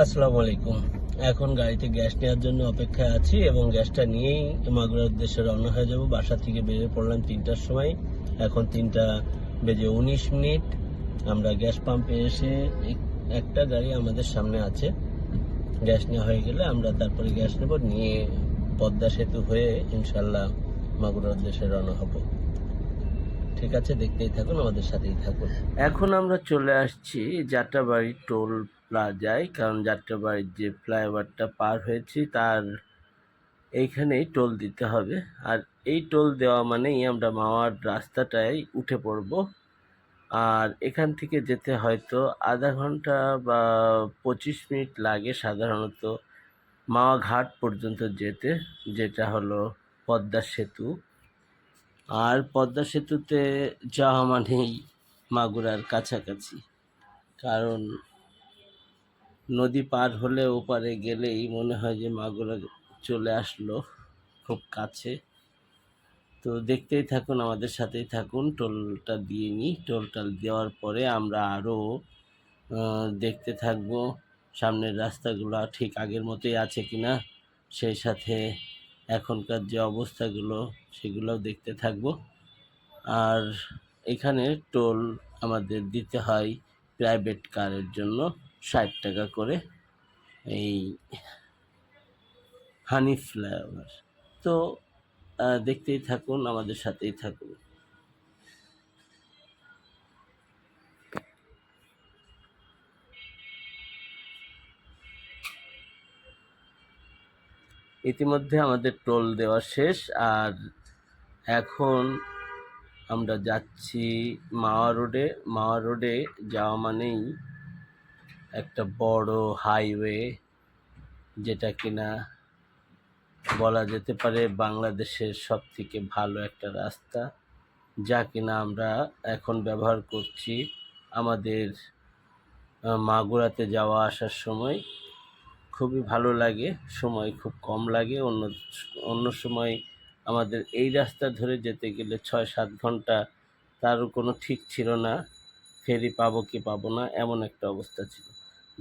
আসসালামু আলাইকুম। এখন গাড়িতে গ্যাস নেওয়ার জন্য অপেক্ষায় আছি এবং গ্যাসটা নিয়েই মাগুরার উদ্দেশ্যে রওনা হয়ে যাব। বাসা থেকে বেরিয়ে পড়লাম তিনটার সময়। এখন তিনটা বেজে উনিশ মিনিট। আমরা গ্যাস পাম্পে এসে একটা গাড়ি আমাদের সামনে আছে। গ্যাস নেওয়া হয়ে গেলে আমরা তারপরে গ্যাস নেব। নিয়ে পদ্মা সেতু হয়ে ইনশাল্লাহ মাগুরার উদ্দেশ্যে রওনা হব। ঠিক আছে, দেখতেই থাকুন, আমাদের সাথেই থাকুন। এখন আমরা চলে আসছি যাত্রাবাড়ি টোল প্লাজায় কারণ যাত্রাবাড়ির যে ফ্লাইওভারটা পার হয়েছি তার এইখানেই টোল দিতে হবে। আর এই টোল দেওয়া মানেই আমরা মাওয়ার রাস্তাটায় উঠে পড়ব। আর এখান থেকে যেতে হয়তো আধা ঘণ্টা বা পঁচিশ মিনিট লাগে সাধারণত মাওয়া ঘাট পর্যন্ত যেতে, যেটা হলো পদ্মা সেতু। আর পদ্মা সেতুতে যাওয়া মানেই মাগুরার কাছাকাছি। কারণ নদী পার হলে ওপারে গেলেই মনে হয় যে মাগুরা চলে আসলো খুব কাছে। তো দেখতেই থাকুন, আমাদের সাথেই থাকুন। টোলটা দিয়ে নিই টোলটা দেওয়ার পরে আমরা আরও দেখতে থাকব সামনের রাস্তাগুলো ঠিক আগের মতোই আছে কি না সেই সাথে এখনকার যে অবস্থাগুলো, সেগুলোও দেখতে থাকব। আর এখানে টোল আমাদের দিতে হয় প্রাইভেট কারের জন্য। ষাট টাকা করে এই হানি ফ্লাইওভার তো দেখতেই থাকুন, আমাদের সাথেই থাকুন। ইতিমধ্যে আমাদের টোল দেওয়া শেষ, আর এখন আমরা যাচ্ছি মাওয়া রোডে। মাওয়া রোডে যাওয়া মানেই একটা বড় হাইওয়ে যেটা কিনা বলা যেতে পারে বাংলাদেশের সব থেকে ভালো একটা রাস্তা, যা কিনা আমরা এখন ব্যবহার করছি আমাদের মাগুরাতে যাওয়া আসার সময়। খুবই ভালো লাগে, সময় খুব কম লাগে। অন্য অন্য সময় আমাদের এই রাস্তা ধরে যেতে গেলে ছয় সাত ঘণ্টা তারও কোনো ঠিক ছিল না। ফেরি পাবো কি পাবো না, এমন একটা অবস্থা ছিল।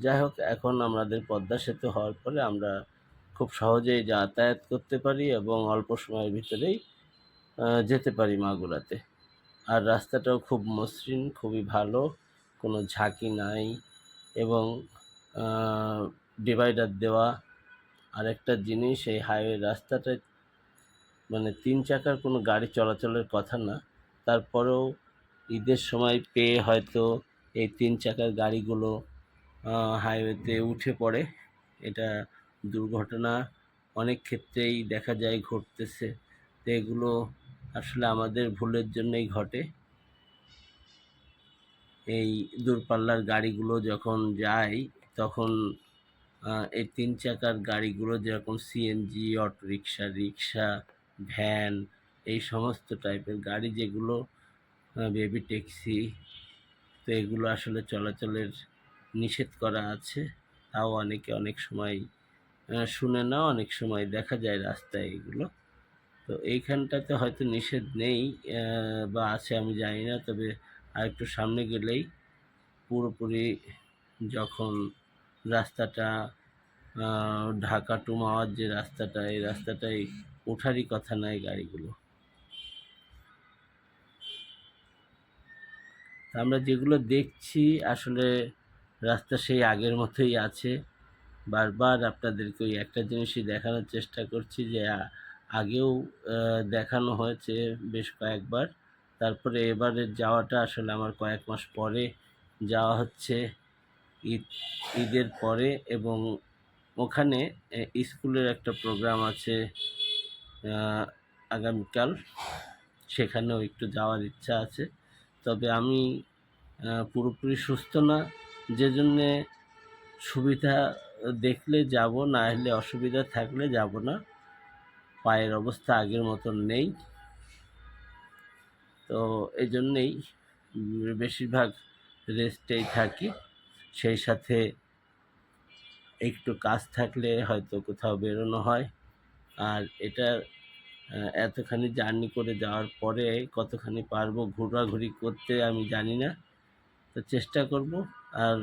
যাই হোক, এখন আমাদের পদ্মা সেতু হওয়ার পরে আমরা খুব সহজেই যাতায়াত করতে পারি এবং অল্প সময়ের ভিতরেই যেতে পারি মাগুরাতে। আর রাস্তাটাও খুব মসৃণ, খুবই ভালো, কোনো ঝাঁকি নাই এবং ডিভাইডার দেওয়া। আরেকটা জিনিস, এই হাইওয়ে রাস্তাটা মানে তিন চাকার কোনো গাড়ি চলাচলের কথা না, তারপরেও ঈদের সময় পেয়ে হয়তো এই তিন চাকার গাড়িগুলো হাইওয়েতে উঠে পড়ে। এটা দুর্ঘটনা অনেক ক্ষেত্রেই দেখা যায়, ঘটতেছে। তো এগুলো আসলে আমাদের ভুলের জন্যই ঘটে। এই দূরপাল্লার গাড়িগুলো যখন যায়, তখন এই তিন চাকার গাড়িগুলো যেরকম সিএনজি রিক্সা রিক্সা ভ্যান এই সমস্ত টাইপের গাড়ি যেগুলো বেবি ট্যাক্সি তো এগুলো আসলে চলাচলের নিষেধ করা আছে। তাও অনেকে অনেক সময় শুনে না অনেক সময় দেখা যায় রাস্তায় এগুলো। তো এইখানটাতে হয়তো নিষেধ নেই বা আছে আমি জানি না, তবে আর একটু সামনে গেলেই পুরোপুরি যখন রাস্তাটা ঢাকা টু মাওয়ার যে রাস্তাটা, এই রাস্তাটায় ওঠারই কথা নয় গাড়িগুলো। আমরা যেগুলো দেখছি, আসলে রাস্তা সেই আগের মতোই আছে। বারবার আপনাদেরকে ওই একটা জিনিসই দেখানোর চেষ্টা করছি যে আগেও দেখানো হয়েছে বেশ কয়েকবার। তারপরে এবারের যাওয়াটা আসলে আমার কয়েক মাস পরে যাওয়া হচ্ছে। ঈদ, ঈদের পরে এবং ওখানে স্কুলের একটা প্রোগ্রাম আছে আগামীকাল। সেখানেও একটু যাওয়ার ইচ্ছা আছে। তবে আমি পুরোপুরি সুস্থ না। যে জন্যে সুবিধা দেখলে যাব, না হলে অসুবিধা থাকলে যাব না। পায়ের অবস্থা আগের মতন নেই। তো এই জন্যেই বেশিরভাগ রেস্টেই থাকি। সেই সাথে একটু কাজ থাকলে হয়তো কোথাও বেরোনো হয়। আর এটা এতখানি জার্নি করে যাওয়ার পরে কতখানি পারব, ঘোরাঘুরি করতে আমি জানি না। তো চেষ্টা করব। আর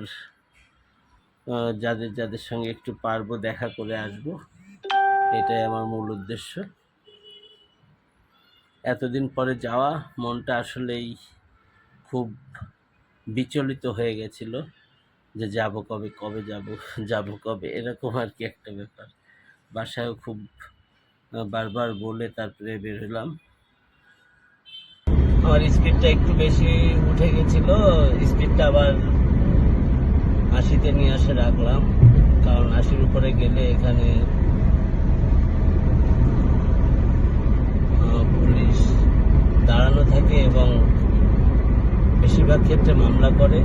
যাদের যাদের সঙ্গে একটু পারব দেখা করে আসব। এটাই আমার মূল উদ্দেশ্য। এতদিন পরে যাওয়া মনটা আসলেই খুব বিচলিত হয়ে গেছিল যে যাব কবে কবে যাব যাব কবে, এরকম আর কি একটা ব্যাপার। বাসায়ও খুব বারবার বলে তারপরে বের হলাম। আমার স্পিডটা একটু বেশি উঠে গেছিল, স্পিডটা আবার আশিতে নিয়ে আসে রাখলাম, কারণ আশির উপরে গেলে এখানে পুলিশ দাঁড়ানো থাকে এবং বেশিরভাগ ক্ষেত্রে মামলা করে।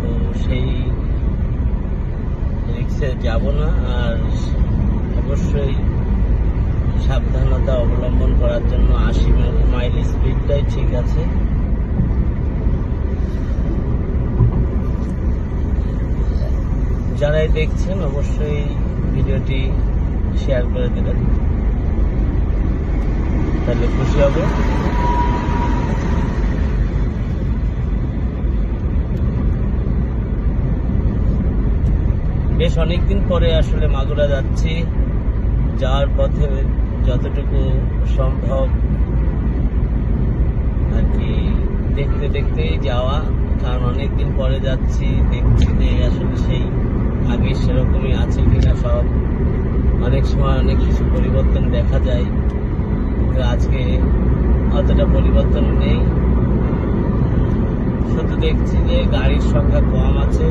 তো সেই রিক্সে যাব না, আর অবশ্যই সাবধানতা অবলম্বন করার জন্য আশি মাইল স্পিডটাই ঠিক আছে। যারাই দেখছেন, অবশ্যই ভিডিওটি শেয়ার করে দেবেন। তাহলে খুশি হবে। বেশ অনেকদিন পরে আসলে মাগুরা যাচ্ছি। যাওয়ার পথে যতটুকু সম্ভব আর কি দেখতে দেখতেই যাওয়া। কারণ অনেকদিন পরে যাচ্ছি, দেখছি যে আসলে সেই আগে সেরকমই আছে কিনা সব অনেক সময় অনেক কিছু পরিবর্তন দেখা যায়। কিন্তু আজকে অতটা পরিবর্তন নেই। শুধু দেখছি যে গাড়ির সংখ্যা কম আছে,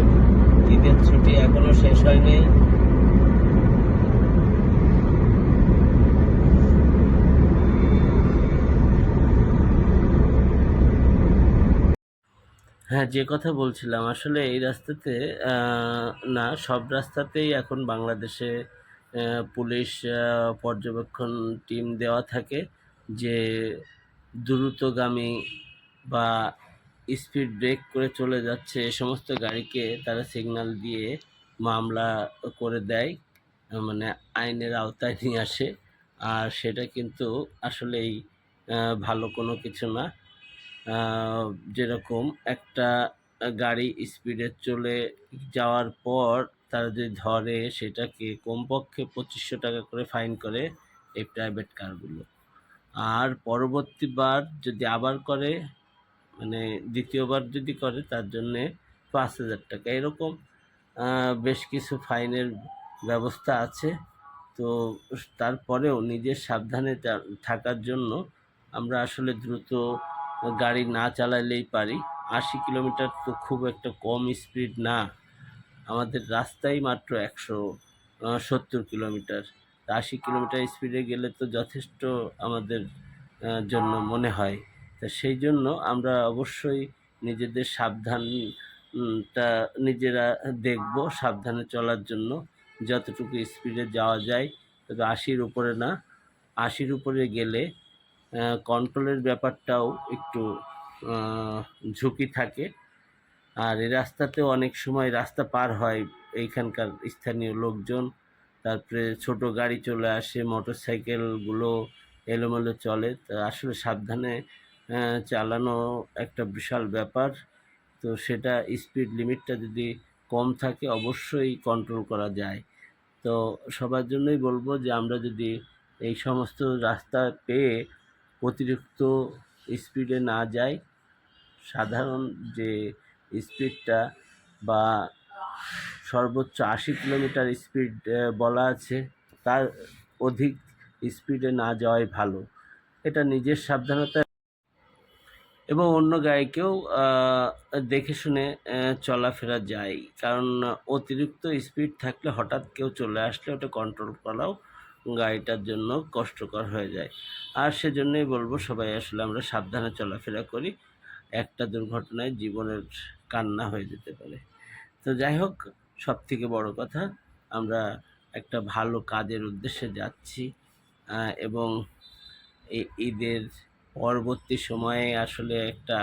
ঈদের ছুটি এখনও শেষ হয়নি। হ্যাঁ যে কথা বলছিলাম, আসলে এই রাস্তাতে না, সব রাস্তাতেই এখন বাংলাদেশে পুলিশ পর্যবেক্ষণ টিম দেওয়া থাকে যে দ্রুতগামী বা স্পিড ব্রেক করে চলে যাচ্ছে এ সমস্ত গাড়িকে তারা সিগন্যাল দিয়ে মামলা করে দেয় মানে আইনের আওতায় নিয়ে আসে। আর সেটা কিন্তু আসলেই ভালো কোনো কিছু না। যেরকম একটা গাড়ি স্পিডে চলে যাওয়ার পর তারা যদি ধরে সেটাকে কমপক্ষে পঁচিশশো টাকা করে ফাইন করে এই প্রাইভেট কারগুলো আর পরবর্তীবার যদি আবার করে মানে দ্বিতীয়বার যদি করে, তার জন্যে পাঁচ হাজার টাকা। এরকম বেশ কিছু ফাইনের ব্যবস্থা আছে। তো তারপরেও নিজের সাবধানে থাকার জন্য আমরা আসলে দ্রুত গাড়ি না চালালেই পারি। আশি কিলোমিটার তো খুব একটা কম স্পিড না। আমাদের রাস্তাই মাত্র একশো সত্তর কিলোমিটার। আশি কিলোমিটার স্পিডে গেলে তো যথেষ্ট আমাদের জন্য মনে হয়। তা সেই জন্য আমরা অবশ্যই নিজেদের সাবধান উম, নিজেরা দেখব সাবধানে চলার জন্য যতটুকু স্পিডে যাওয়া যায়। তবে আশির উপরে না আশির উপরে গেলে কন্ট্রোলের ব্যাপারটাও একটু ঝুঁকি থাকে। আর এই রাস্তাতেও অনেক সময় রাস্তা পার হয় এইখানকার স্থানীয় লোকজন। তারপরে ছোট গাড়ি চলে আসে মোটর সাইকেলগুলো এলোমেলো চলে। আসলে সাবধানে চালানো একটা বিশাল ব্যাপার। তো সেটা স্পিড লিমিটটা যদি কম থাকে অবশ্যই কন্ট্রোল করা যায়। তো সবার জন্যই বলব যে আমরা যদি এই সমস্ত রাস্তা পেয়ে অতিরিক্ত স্পিডে না যায়, সাধারণ যে স্পিডটা বা সর্বোচ্চ আশি কিলোমিটার স্পিড বলা আছে, তার অধিক স্পিডে না যাওয়াই ভালো। এটা নিজের সাবধানতা এবং অন্য গাড়িকেও দেখে শুনে চলাফেরা যায়। কারণ অতিরিক্ত স্পিড থাকলে হঠাৎ কেউ চলে আসলে ওটা কন্ট্রোল করাও গাড়িটার জন্য কষ্টকর হয়ে যায়। আর সেজন্যই বলব সবাই আসলে আমরা সাবধানে চলাফেরা করি। একটা দুর্ঘটনায় জীবনের কান্না হয়ে যেতে পারে। তো যাই হোক সব থেকে বড় কথা, আমরা একটা ভালো কাজের উদ্দেশ্যে যাচ্ছি এবং ঈদের পরবর্তী সময়ে আসলে একটা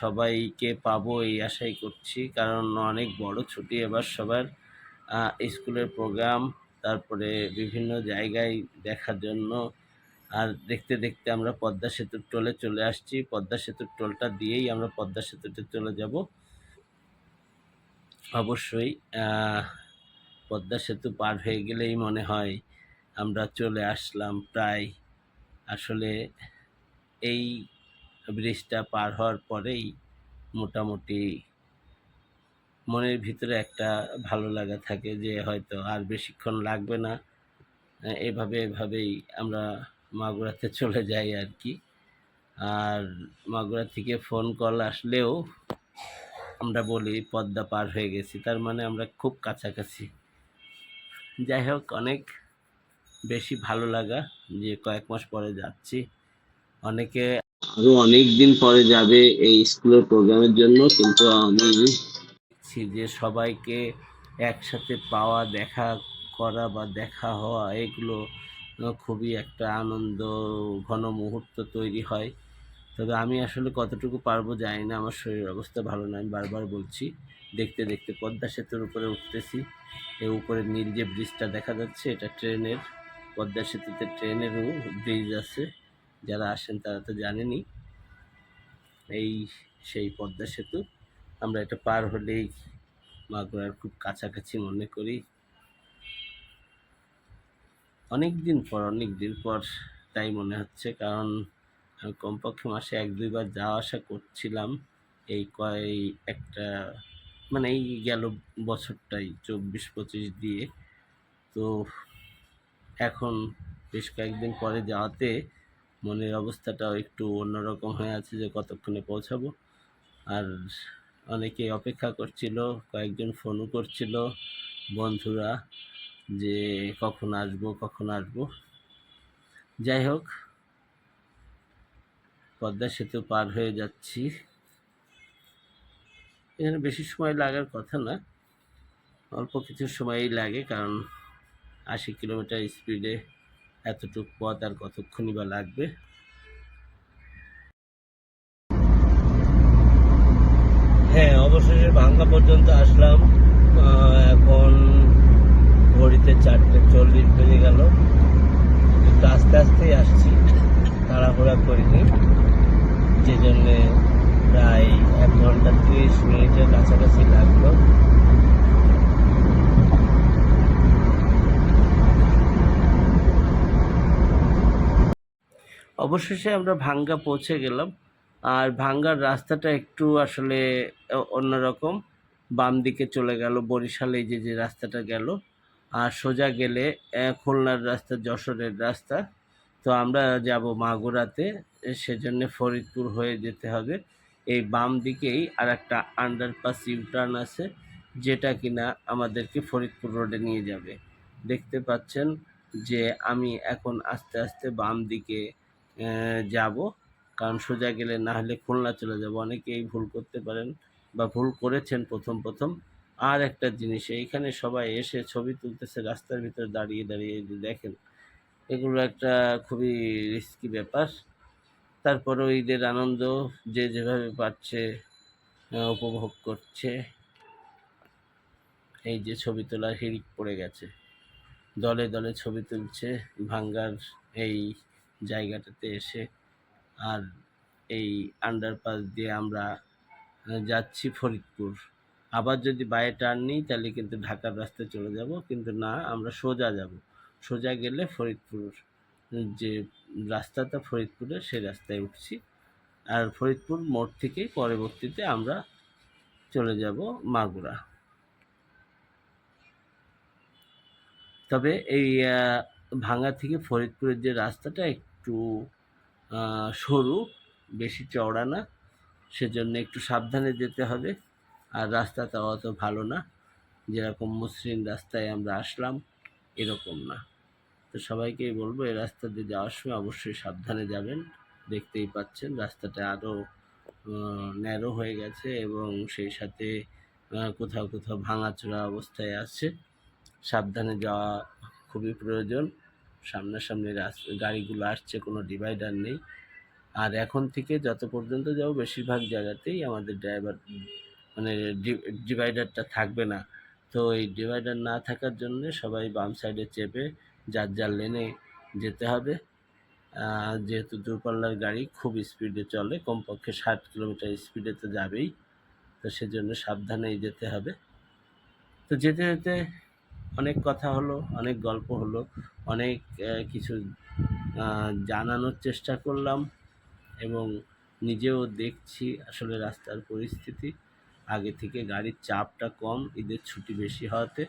সবাইকে পাবো এই আশাই করছি। কারণ অনেক বড় ছুটি এবার সবার। স্কুলের প্রোগ্রাম তারপরে বিভিন্ন জায়গায় দেখার জন্য। আর দেখতে দেখতে আমরা পদ্মা সেতুর টোলে চলে আসছি। পদ্মা সেতুর টোলটা দিয়েই আমরা পদ্মা সেতুতে চলে যাব। অবশ্যই পদ্মা সেতু পার হয়ে গেলেই মনে হয় আমরা চলে আসলাম প্রায়। আসলে এই ব্রিজটা পার হওয়ার পরেই মোটামুটি মনের ভিতরে একটা ভালো লাগা থাকে যে হয়তো আর বেশিক্ষণ লাগবে না। এভাবে এভাবেই আমরা মাগুরাতে চলে যাই আর কি আর মাগুরা থেকে ফোন কল আসলেও আমরা বলি পদ্মা পার হয়ে গেছি। তার মানে আমরা খুব কাছাকাছি। যাই হোক, অনেক বেশি ভালো লাগা যে কয়েক মাস পরে যাচ্ছি। অনেকে আরও অনেক দিন পরে যাবে এই স্কুলের প্রোগ্রামের জন্য, কিন্তু আমি দেখছি যে সবাইকে একসাথে পাওয়া, দেখা করা বা দেখা হওয়া, এগুলো খুবই একটা আনন্দ, ঘন মুহূর্ত তৈরি হয়। তবে আমি আসলে কতটুকু পারব জানি না, আমার শরীর অবস্থা ভালো না, আমি বারবার বলছি, দেখতে দেখতে পদ্মা সেতুর উপরে উঠতেছি। এর উপরে নীল যে ব্রিজটা দেখা যাচ্ছে, এটা ট্রেনের, পদ্মা সেতুতে ট্রেনেরও ব্রিজ আছে। যারা আসেন তারা তো জানেনি এই সেই পদ্মা সেতু। আমরা এটা পার হলেই মাগুরার খুব কাছাকাছি মনে করি। অনেক দিন পর অনেক দিন পর তাই মনে হচ্ছে, কারণ আমি কমপক্ষে মাসে এক, দুইবার যাওয়া আসা করছিলাম। এই কয় একটা মানে এই গেল বছরটাই, চব্বিশ, পঁচিশ দিয়ে। তো এখন বেশ কয়েকদিন পরে যাওয়াতে মনের অবস্থাটাও একটু অন্যরকম হয়ে আছে যে কতক্ষণে পৌঁছাবো। আর অনেকে অপেক্ষা করছিল, কয়েকজন ফোনও করছিল বন্ধুরা যে কখন আসব কখন আসব। যাই হোক পদ্মা সেতু পার হয়ে যাচ্ছি। এখানে বেশি সময় লাগার কথা না, অল্প কিছু সময়ই লাগে কারণ আশি কিলোমিটার স্পিডে এতটুক পথ আর কতক্ষণই বা লাগবে হ্যাঁ অবশেষে ভাঙ্গা পর্যন্ত আসলাম আহ, এখন ঘড়িতে চারটে চল্লিশ বেজে গেল একটু আস্তে আস্তেই আসছি তাড়াহুড়া করিনি যে জন্যে প্রায় এক ঘণ্টা তিরিশ মিনিটের কাছাকাছি লাগল। অবশেষে আমরা ভাঙ্গা পৌঁছে গেলাম। আর ভাঙ্গার রাস্তাটা একটু আসলে অন্যরকম। বাম দিকে চলে গেল বরিশালে যে যে রাস্তাটা গেল। আর সোজা গেলে খুলনার রাস্তা, যশোরের রাস্তা। তো আমরা যাব মাগুরাতে, সেজন্য ফরিদপুর হয়ে যেতে হবে। এই বাম দিকেই আর একটা আন্ডারপাস ইউটার্ন আছে, যেটা কিনা আমাদেরকে ফরিদপুর রোডে নিয়ে যাবে। দেখতে পাচ্ছেন যে আমি এখন আস্তে আস্তে বাম দিকে যাব। কারণ সোজা গেলে না হলে খুলনা চলে যাব। অনেকেই ভুল করতে পারেন বা ভুল করেছেন প্রথম প্রথম। আর একটা জিনিস, এইখানে সবাই এসে ছবি তুলতেছে, রাস্তার ভিতরে দাঁড়িয়ে দাঁড়িয়ে এই দেখেন, এগুলো একটা খুবই রিস্কি ব্যাপার। তারপরেও ঈদের আনন্দ যে যেভাবে আহ, উপভোগ করছে। এই যে ছবি তোলার হিড়িক পড়ে গেছে। দলে দলে ছবি তুলছে ভাঙ্গার এই জায়গাটাতে এসে। আর এই আন্ডারপাস দিয়ে আমরা যাচ্ছি ফরিদপুর। আবার যদি বাইরে টার্ন নিই তাহলে কিন্তু ঢাকার রাস্তায় চলে যাব। কিন্তু না আমরা সোজা যাব। সোজা গেলে ফরিদপুর যে রাস্তাটা ফরিদপুরের সেই রাস্তায় উঠছি। আর ফরিদপুর মোড় থেকে পরবর্তীতে আমরা চলে যাব মাগুরা। তবে এই ভাঙ্গা থেকে ফরিদপুরের যে রাস্তাটা একটু সরু, বেশি চওড়া না, সেজন্য একটু সাবধানে যেতে হবে। আর রাস্তাটা অত ভালো না, যেরকম মসৃণ রাস্তায় আমরা আসলাম, এরকম না। তো সবাইকেই বলব, এই রাস্তা দিয়ে যাওয়ার সময় অবশ্যই সাবধানে যাবেন। দেখতেই পাচ্ছেন রাস্তাটা আরও ন্যারো হয়ে গেছে এবং সেই সাথে কোথাও কোথাও ভাঙাচোরা অবস্থায় আছে। সাবধানে যাওয়া খুবই প্রয়োজন। সামনাসামনি গাড়িগুলো আসছে, কোনো ডিভাইডার নেই। আর এখন থেকে যত পর্যন্ত যাব, বেশিরভাগ জায়গাতেই আমাদের ড্রাইভার মানে ডিভাইডারটা থাকবে না। তো এই ডিভাইডার না থাকার জন্য সবাই বাম সাইডে চেপে যার যার লেনে যেতে হবে। যেহেতু দূরপাল্লার গাড়ি খুব স্পিডে চলে, কমপক্ষে ষাট কিলোমিটার স্পিডে তো যাবেই। তো সেজন্য সাবধানেই যেতে হবে। তো যেতে যেতে অনেক কথা হলো, অনেক গল্প হলো, অনেক কিছু জানানোর চেষ্টা করলাম এবং নিজেও দেখছি আসলে রাস্তার পরিস্থিতি। আগে থেকে গাড়ির চাপটা কম, ঈদের ছুটি বেশি হওয়াতে।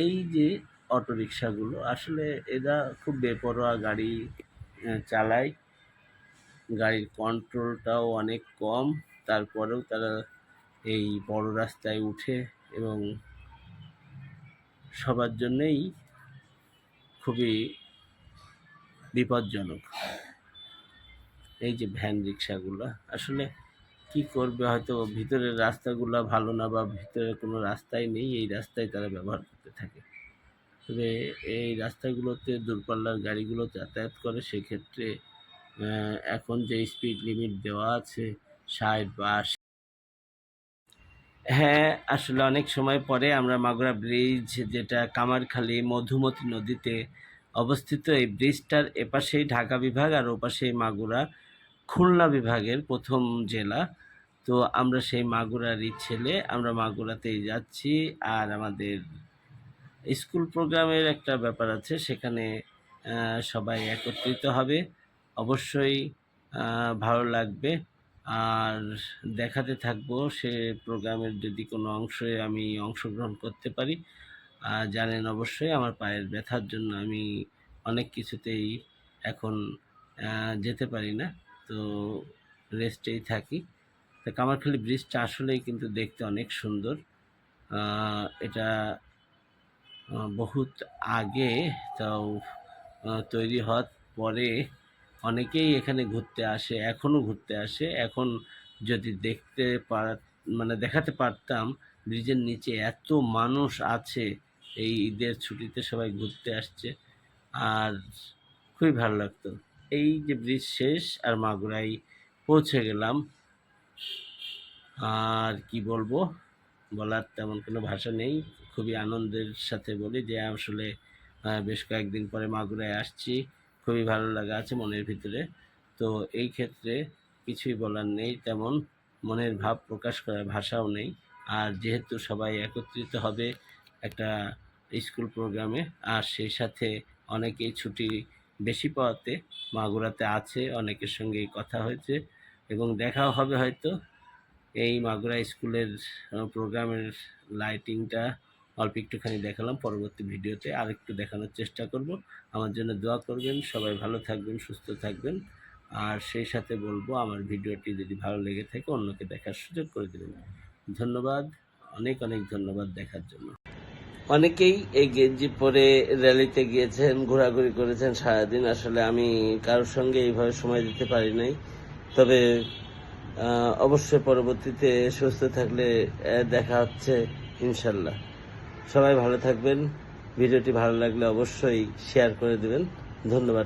এই যে অটো রিক্সাগুলো আসলে এরা খুব বেপরোয়া গাড়ি চালায়। গাড়ির কন্ট্রোলটাও অনেক কম, তারপরেও তারা এই বড় রাস্তায় উঠে এবং সবার জন্যই খুবই বিপজ্জনক। এই যে ভ্যান রিক্সাগুলো আসলে কি করবে হয়তো ভিতরের রাস্তাগুলো ভালো না বা ভিতরে কোনো রাস্তাই নেই, এই রাস্তায় তারা ব্যবহার থাকে। তবে এই রাস্তাগুলোতে, দূরপাল্লার গাড়িগুলো যাতায়াত করে, সেক্ষেত্রে এখন যে স্পিড লিমিট দেওয়া আছে, ষাট বা হ্যাঁ আসলে অনেক সময় পরে আমরা মাগুরা ব্রিজ যেটা কামারখালী, মধুমতি নদীতে অবস্থিত, এই ব্রিজটার এপাশেই ঢাকা বিভাগ আর ওপাশেই মাগুরা খুলনা বিভাগের প্রথম জেলা। তো আমরা সেই মাগুরারই ছেলে, আমরা মাগুরাতেই যাচ্ছি আর আমাদের স্কুল প্রোগ্রামের একটা ব্যাপার আছে, সেখানে সবাই একত্রিত হবে। অবশ্যই ভালো লাগবে। আর দেখাতে থাকব সে প্রোগ্রামের যদি কোনো অংশে আমি অংশগ্রহণ করতে পারি। জানেন অবশ্যই আমার পায়ের ব্যথার জন্য আমি অনেক কিছুতেই এখন যেতে পারি না। তো রেস্টেই থাকি। তো কামারখালি ব্রিজটা আসলেই কিন্তু দেখতে অনেক সুন্দর। এটা বহুত আগে তাও তৈরি হওয়ার পরে অনেকেই এখানে ঘুরতে আসে এখনও ঘুরতে আসে। এখন যদি দেখতে পার মানে দেখাতে পারতাম, ব্রিজের নিচে এত মানুষ আছে, এই ঈদের ছুটিতে সবাই ঘুরতে আসছে। আর খুবই ভালো লাগতো। এই যে ব্রিজ শেষ আর মাগুরাই পৌঁছে গেলাম। আর কি বলব? বলার তেমন কোনো ভাষা নেই। খুবই আনন্দের সাথে বলি যে আসলে বেশ কয়েকদিন পরে মাগুরায় আসছি। খুবই ভালো লাগা আছে মনের ভিতরে। তো এই ক্ষেত্রে কিছুই বলার নেই, তেমন মনের ভাব প্রকাশ করার ভাষাও নেই। আর যেহেতু সবাই একত্রিত হবে একটা স্কুল প্রোগ্রামে, আর সেই সাথে অনেকেই ছুটি বেশি পাওয়াতে মাগুরাতে আছে, অনেকের সঙ্গেই কথা হয়েছে এবং দেখাও হবে হয়তো। এই মাগুরা স্কুলের প্রোগ্রামের লাইটিংটা অল্প একটুখানি দেখালাম, পরবর্তী ভিডিওতে আরেকটু দেখানোর চেষ্টা করব। আমার জন্য দোয়া করবেন, সবাই ভালো থাকবেন, সুস্থ থাকবেন। আর সেই সাথে বলব, আমার ভিডিওটি যদি ভালো লেগে থাকে, অন্যকে দেখার সুযোগ করে দেবেন। ধন্যবাদ, অনেক অনেক ধন্যবাদ দেখার জন্য। অনেকেই এই গেঞ্জি পরে র্যালিতে গিয়েছেন, ঘোরাঘুরি করেছেন সারাদিন। আসলে আমি কারোর সঙ্গে এইভাবে সময় দিতে পারি নাই। তবে অবশ্যই পরবর্তীতে সুস্থ থাকলে দেখা হচ্ছে ইনশাল্লাহ সবাই ভালো থাকবেন। ভিডিওটি ভালো লাগলে অবশ্যই শেয়ার করে দেবেন। ধন্যবাদ।